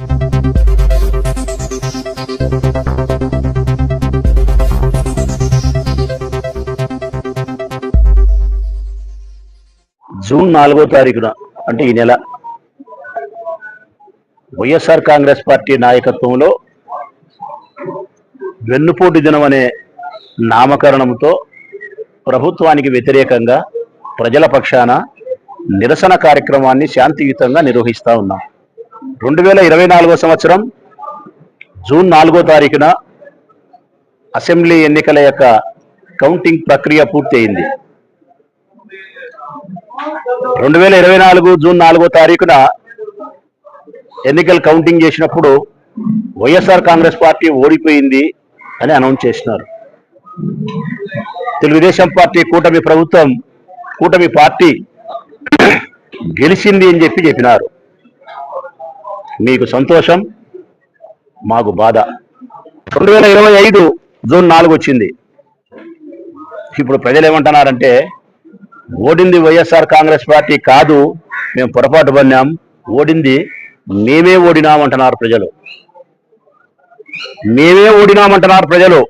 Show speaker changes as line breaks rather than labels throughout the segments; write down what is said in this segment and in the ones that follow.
June నాలుగో తారీఖున అంటే ఈ నెల వైఎస్ఆర్ కాంగ్రెస్ పార్టీ నాయకత్వంలో వెన్నుపోటు దినం అనే నామకరణంతో ప్రభుత్వానికి వ్యతిరేకంగా ప్రజల పక్షాన నిరసన కార్యక్రమాన్ని శాంతియుతంగా నిర్వహిస్తా ఉన్నాం. రెండు వేల ఇరవై నాలుగో సంవత్సరం జూన్ నాలుగో తారీఖున అసెంబ్లీ ఎన్నికల యొక్క కౌంటింగ్ ప్రక్రియ పూర్తయింది. రెండు వేల ఇరవై నాలుగు జూన్ నాలుగో తారీఖున ఎన్నికలు కౌంటింగ్ చేసినప్పుడు వైఎస్ఆర్ కాంగ్రెస్ పార్టీ ఓడిపోయింది అని అనౌన్స్ చేసినారు. తెలుగుదేశం పార్టీ కూటమి ప్రభుత్వం కూటమి పార్టీ గెలిచింది అని చెప్పి చెప్పినారు. మీకు సంతోషం మాకు బాధ. రెండు వేల ఇరవై ఐదు జూన్ నాలుగు వచ్చింది. ఇప్పుడు ప్రజలు ఏమంటున్నారంటే ఓడింది వైఎస్ఆర్ కాంగ్రెస్ పార్టీ కాదు మేము పొరపాటు పడినాం ఓడింది మేమే ఓడినామంటున్నారు ప్రజలు. మేమే ఓడినామంటున్నారు ప్రజలు.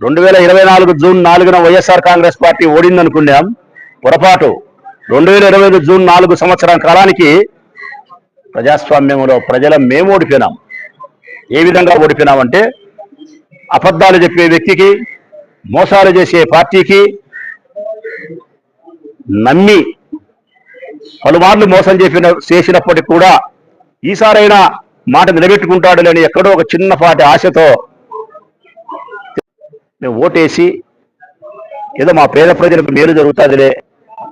రెండు వేల ఇరవై నాలుగు జూన్ నాలుగున వైఎస్ఆర్ కాంగ్రెస్ పార్టీ ఓడిందనుకున్నాం పొరపాటు. రెండు వేల ఇరవై ఐదు జూన్ నాలుగు సంవత్సరం కాలానికి ప్రజాస్వామ్యంలో ప్రజల మేము ఓడిపోయినాం. ఏ విధంగా ఓడిపోయినామంటే అబద్ధాలు చెప్పే వ్యక్తికి మోసాలు చేసే పార్టీకి నమ్మి పలుమార్లు మోసం చేసిన చేసినప్పటికీ కూడా ఈసారైనా మాట నిలబెట్టుకుంటాడు లేని ఎక్కడో ఒక చిన్నపాటి ఆశతో మేము ఓటేసి ఏదో మా పేద ప్రజలకు మేలు జరుగుతుందిలే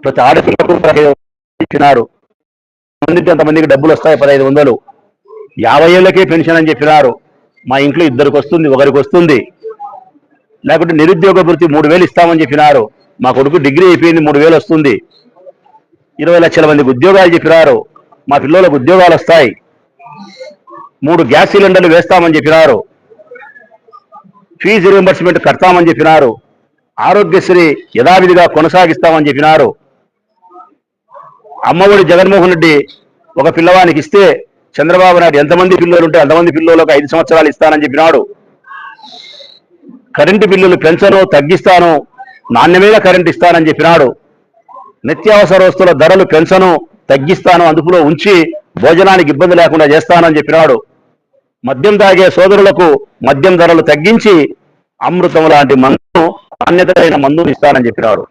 ప్రతి ఆడపిల్లకు ఇచ్చినారు మందికి అంతమందికి డబ్బులు వస్తాయి పదహైదు వందలు. యాభై ఏళ్ళకే పెన్షన్ అని చెప్పినారు. మా ఇంట్లో ఇద్దరికి వస్తుంది ఒకరికి వస్తుంది. లేకుంటే నిరుద్యోగ వృత్తి మూడు వేలు ఇస్తామని చెప్పినారు. మా కొడుకు డిగ్రీ అయిపోయింది మూడు వేలు వస్తుంది. ఇరవై లక్షల మందికి ఉద్యోగాలు చెప్పినారు. మా పిల్లలకు ఉద్యోగాలు వస్తాయి. మూడు గ్యాస్ సిలిండర్లు వేస్తామని చెప్పినారు. ఫీజు రియంబర్స్మెంట్ కడతామని చెప్పినారు. ఆరోగ్యశ్రీ యథావిధిగా కొనసాగిస్తామని చెప్పినారు. అమ్మఒడి జగన్మోహన్ రెడ్డి ఒక పిల్లవానికి ఇస్తే చంద్రబాబు నాయుడు ఎంతమంది పిల్లలు ఉంటే అంతమంది పిల్లలకు ఐదు సంవత్సరాలు ఇస్తానని చెప్పినాడు. కరెంటు బిల్లులు పెంచను తగ్గిస్తాను నాణ్యమైన కరెంట్ ఇస్తానని చెప్పినాడు. నిత్యావసర వస్తువుల ధరలు పెంచను తగ్గిస్తాను అదుపులో ఉంచి భోజనానికి ఇబ్బంది లేకుండా చేస్తానని చెప్పినాడు. మద్యం తాగే సోదరులకు మద్యం ధరలు తగ్గించి అమృతం లాంటి మందును నాణ్యతైన మందును ఇస్తానని చెప్పినాడు.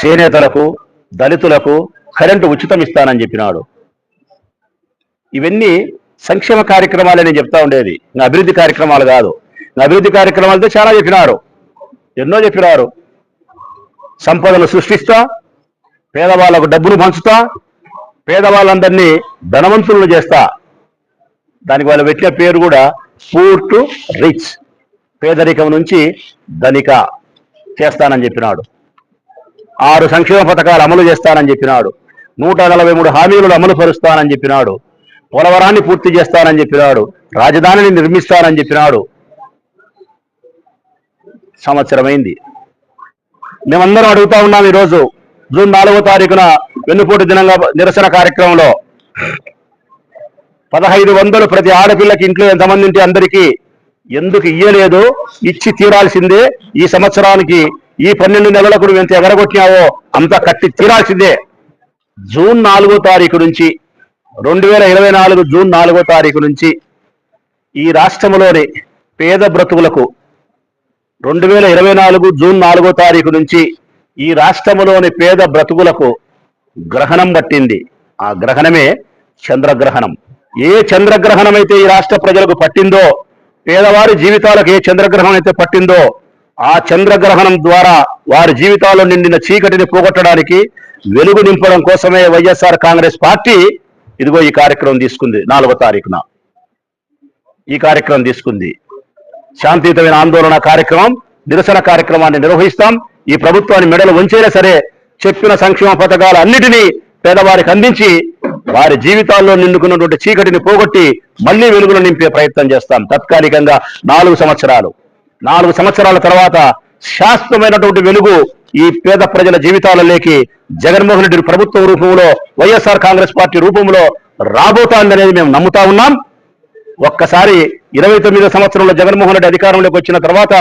చేనేతలకు దళితులకు కరెంటు ఉచితం ఇస్తానని చెప్పినాడు. ఇవన్నీ సంక్షేమ కార్యక్రమాలే నేను చెప్తా ఉండేది. ఇంకా అభివృద్ధి కార్యక్రమాలు కాదు. అభివృద్ధి కార్యక్రమాలతో చాలా చెప్పినారు. ఎన్నో చెప్పినారు. సంపదను సృష్టిస్తా పేదవాళ్ళకు డబ్బులు పంచుతా పేదవాళ్ళందరినీ ధనవంతులను చేస్తా. దానికి వాళ్ళు పెట్టిన పేరు కూడా పూర్ టు రిచ్ పేదరికం నుంచి ధనిక చేస్తానని చెప్పినాడు. ఆరు సంక్షేమ పథకాలు అమలు చేస్తానని చెప్పినాడు. నూట నలభై మూడు హామీలను అమలు పరుస్తానని చెప్పినాడు. పోలవరాన్ని పూర్తి చేస్తానని చెప్పినాడు. రాజధానిని నిర్మిస్తానని చెప్పినాడు. సంవత్సరమైంది. మేమందరం అడుగుతా ఉన్నాం ఈరోజు. జూన్ నాలుగో తారీఖున వెన్నుపోటు దినంగా నిరసన కార్యక్రమంలో పదహైదు వందలు ప్రతి ఆడపిల్లకి ఇంట్లో ఎంతమంది ఉంటే అందరికీ ఎందుకు ఇయ్యలేదు ఇచ్చి తీరాల్సిందే ఈ సంవత్సరానికి ఈ పన్నెండు నెలలకు నువ్వు ఎంత ఎగరగొట్టినావో అంత కట్టి తీరాల్సిందే. జూన్ నాలుగో తారీఖు నుంచి రెండు వేల ఇరవై నాలుగు జూన్ నాలుగో తారీఖు నుంచి ఈ రాష్ట్రంలోని పేద బ్రతుకులకు రెండు వేల ఇరవై నాలుగు జూన్ నాలుగో తారీఖు నుంచి ఈ రాష్ట్రంలోని పేద బ్రతుకులకు గ్రహణం పట్టింది ఆ గ్రహణమే చంద్రగ్రహణం. ఏ చంద్రగ్రహణం అయితే ఈ రాష్ట్ర ప్రజలకు పట్టిందో పేదవారి జీవితాలకు ఏ చంద్రగ్రహణం అయితే పట్టిందో ఆ చంద్రగ్రహణం ద్వారా వారి జీవితాల్లో నిండిన చీకటిని పోగొట్టడానికి వెలుగు నింపడం కోసమే వైఎస్ఆర్ కాంగ్రెస్ పార్టీ ఇదిగో ఈ కార్యక్రమం తీసుకుంది. నాలుగో తారీఖున ఈ కార్యక్రమం తీసుకుంది. శాంతియుతమైన ఆందోళన కార్యక్రమం నిరసన కార్యక్రమాన్ని నిర్వహిస్తాం. ఈ ప్రభుత్వాన్ని మెడలు వంచైనా సరే చెప్పిన సంక్షేమ పథకాలు అన్నిటినీ పేదవారికి అందించి వారి జీవితాల్లో నిండుకున్నటువంటి చీకటిని పోగొట్టి మళ్ళీ వెలుగులు నింపే ప్రయత్నం చేస్తాం. తాత్కాలికంగా నాలుగు సంవత్సరాలు. నాలుగు సంవత్సరాల తర్వాత శాశ్వతమైనటువంటి వెలుగు ఈ పేద ప్రజల జీవితాలలోకి జగన్మోహన్ రెడ్డి ప్రభుత్వం రూపంలో వైఎస్ఆర్ కాంగ్రెస్ పార్టీ రూపంలో రాబోతోందనేది మేము నమ్ముతా ఉన్నాం. ఒక్కసారి ఇరవై తొమ్మిదో సంవత్సరంలో జగన్మోహన్ రెడ్డి అధికారంలోకి వచ్చిన తర్వాత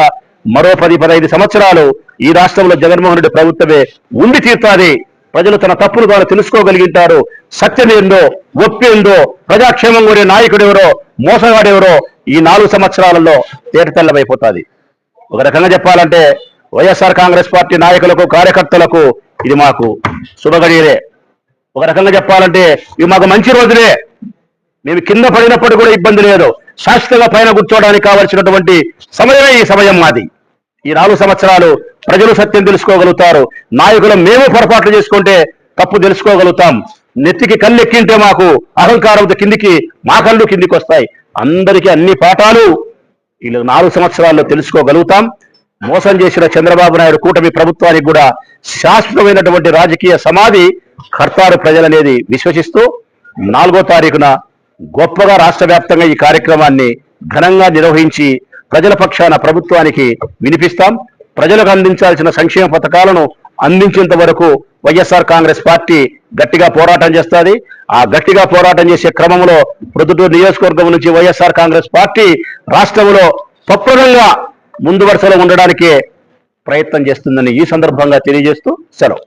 మరో పది పదహైదు సంవత్సరాలు ఈ రాష్ట్రంలో జగన్మోహన్ రెడ్డి ప్రభుత్వమే ఉండి తీర్తాది. ప్రజలు తన తప్పులు తాను తెలుసుకోగలిగింటారు. సత్యమేందో ఒప్పేందో ప్రజాక్షేమం కోరే నాయకుడెవరో మోసగాడెవరో ఈ నాలుగు సంవత్సరాలలో తేటతెల్లమైపోతుంది. ఒక రకంగా చెప్పాలంటే వైఎస్ఆర్ కాంగ్రెస్ పార్టీ నాయకులకు కార్యకర్తలకు ఇది మాకు శుభగడియలే. ఒక రకంగా చెప్పాలంటే ఇవి మాకు మంచి రోజులే. మేము కింద పడినప్పుడు కూడా ఇబ్బంది లేదు. శాశ్వతంగా పైన కూర్చోవడానికి కావలసినటువంటి సమయమే ఈ సమయం మాది. ఈ నాలుగు సంవత్సరాలు ప్రజలు సత్యం తెలుసుకోగలుగుతారు. నాయకులు మేము పొరపాట్లు చేసుకుంటే తప్పు తెలుసుకోగలుగుతాం. నెత్తికి కళ్ళెక్కింటే మాకు అహంకారంతో కిందికి మా కళ్ళు కిందికి వస్తాయి అందరికీ అన్ని పాఠాలు ఈ నాలుగు సంవత్సరాల్లో తెలుసుకోగలుగుతాం. మోసం చేసిన చంద్రబాబు నాయుడు కూటమి ప్రభుత్వానికి కూడా శాశ్వతమైనటువంటి రాజకీయ సమాధి కర్తారు ప్రజలనేది విశ్వసిస్తూ నాలుగో తారీఖున గొప్పగా రాష్ట్ర వ్యాప్తంగా ఈ కార్యక్రమాన్ని ఘనంగా నిర్వహించి ప్రజల పక్షాన ప్రభుత్వానికి వినిపిస్తాం. ప్రజలకు అందించాల్సిన సంక్షేమ పథకాలను అందించేంత వరకు వైఎస్ఆర్ కాంగ్రెస్ పార్టీ గట్టిగా పోరాటం చేస్తుంది. ఆ గట్టిగా పోరాటం చేసే క్రమంలో ప్రొద్దుటూరు నియోజకవర్గం నుంచి వైఎస్ఆర్ కాంగ్రెస్ పార్టీ రాష్ట్రంలో తప్పదంగా ముందు వరుసలో ఉండడానికి ప్రయత్నం చేస్తుందని ఈ సందర్భంగా తెలియజేస్తూ సెలవు.